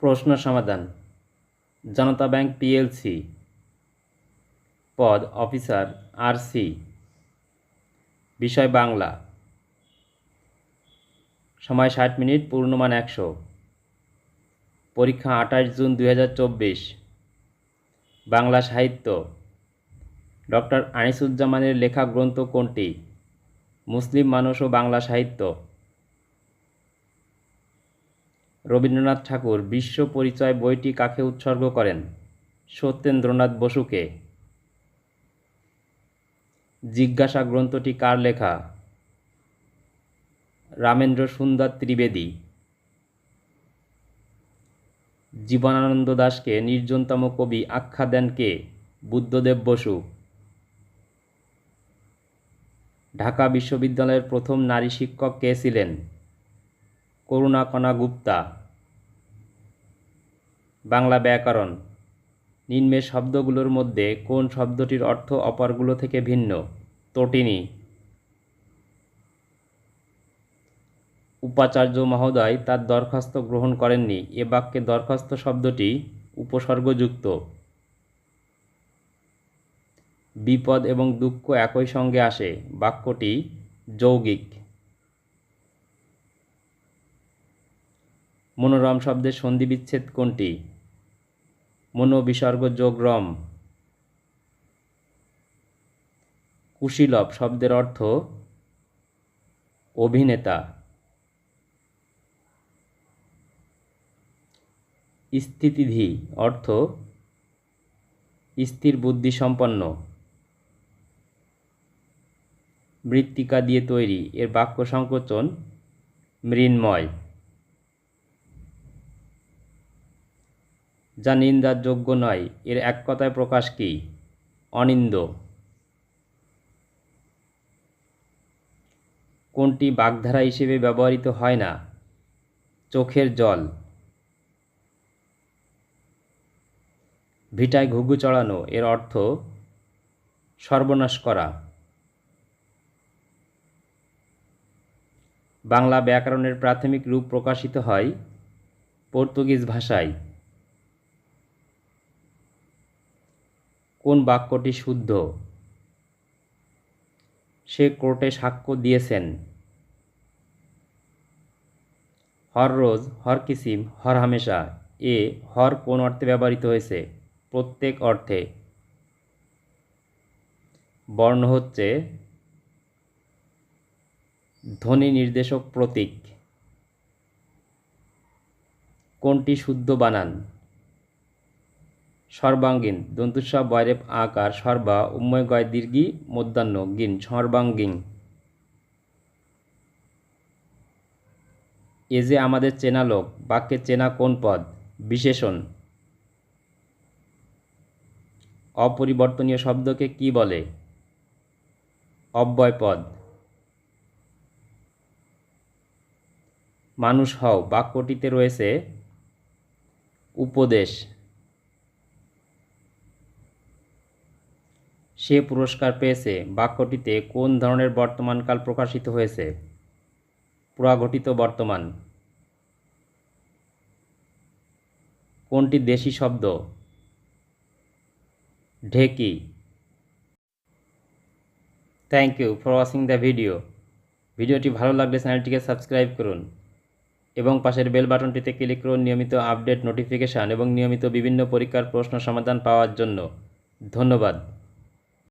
প্রশ্ন সমাধান। Janata bank PLC পদ অফিসার আর সি বিষয় বাংলা। সময় ষাট মিনিট, পূর্ণমান একশো। পরীক্ষা আঠাশ জুন দু হাজার চব্বিশ। বাংলা সাহিত্য। ডক্টর আনিসুজ্জামানের লেখা গ্রন্থ কোনটি? মুসলিম মানুষ ও বাংলা সাহিত্য। রবীন্দ্রনাথ ঠাকুর বিশ্ব পরিচয় বইটি কাকে উৎসর্গ করেন? সত্যেন্দ্রনাথ বসুকে। জিজ্ঞাসা গ্রন্থটি কার লেখা? রামেন্দ্র সুন্দর ত্রিবেদী। জীবনানন্দ দাশকে নির্জনতম কবি আখ্যা দেন কে? বুদ্ধদেব বসু। ঢাকা বিশ্ববিদ্যালয়ের প্রথম নারী শিক্ষক কে ছিলেন? করুণাকণা গুপ্তা। বাংলা ব্যাকরণ। নিম্নের শব্দগুলোর মধ্যে কোন শব্দটির অর্থ অপরগুলো থেকে ভিন্ন? তটিনী। উপাচার্য মহোদয় তার দরখাস্ত গ্রহণ করেননি। এ বাক্যে দরখাস্ত শব্দটি উপসর্গযুক্ত। বিপদ এবং দুঃখ একই সঙ্গে আসে। বাক্যটি যৌগিক। মনোরম শব্দের সন্ধিবিচ্ছেদ কোনটি? মনোবিসর্গ যোগ রম কুশীলভ শব্দের অর্থ অভিনেতা। স্থিতিধি অর্থ স্থির বুদ্ধি সম্পন্ন। মৃত্তিকা দিয়ে তৈরি। এর বাক্য সংকোচন, মৃন্ময়। যা নিন্দার যোগ্য নয়। এর এক কথায় প্রকাশ কী? অনিন্দ। কোনটি বাগধারা হিসেবে ব্যবহৃত হয় না? চোখের জল। ভিটায় ঘুঘু চড়ানো, এর অর্থ সর্বনাশ করা। বাংলা ব্যাকরণের প্রাথমিক রূপ প্রকাশিত হয় পর্তুগিজ ভাষায়। কোন বাক্যটি শুদ্ধ? সে কোর্টে সাক্ষ্য দিয়েছেন। হর রোজ, হর কিসিম, হর হামেশা, এ হর কোন অর্থে ব্যবহৃত হয়েছে? প্রত্যেক অর্থে। বর্ণ হচ্ছে ধ্বনি নির্দেশক প্রতীক। কোনটি শুদ্ধ বানান? সর্বাঙ্গীন। দন্তুস্বা বয়রেপ, আকার, সর্বা, উম্ময়, গয়, দীর্ঘি, মধ্যাহ্ন গিন সর্বাঙ্গীন। এ যে আমাদের চেনা লোক, বাক্যে চেনা কোন পদ? বিশেষণ। অপরিবর্তনীয় শব্দকে কি বলে? অব্যয় পদ। মানুষ হও, বাক্যটিতে রয়েছে উপদেশ। সে পুরস্কার পেয়েছে। বাক্যটিতে কোন ধরনের বর্তমানকাল প্রকাশিত হয়েছে? পুরাঘটিত বর্তমান। কোনটি দেশি শব্দ? ঢেকি। Thank you for watching the video ভিডিওটি ভালো লাগলে চ্যানেলটিকে সাবস্ক্রাইব করুন এবং পাশের বেল বাটনটিতে ক্লিক করুন নিয়মিত আপডেট নোটিফিকেশান এবং নিয়মিত বিভিন্ন পরীক্ষার প্রশ্ন সমাধান পাওয়ার জন্য। ধন্যবাদ।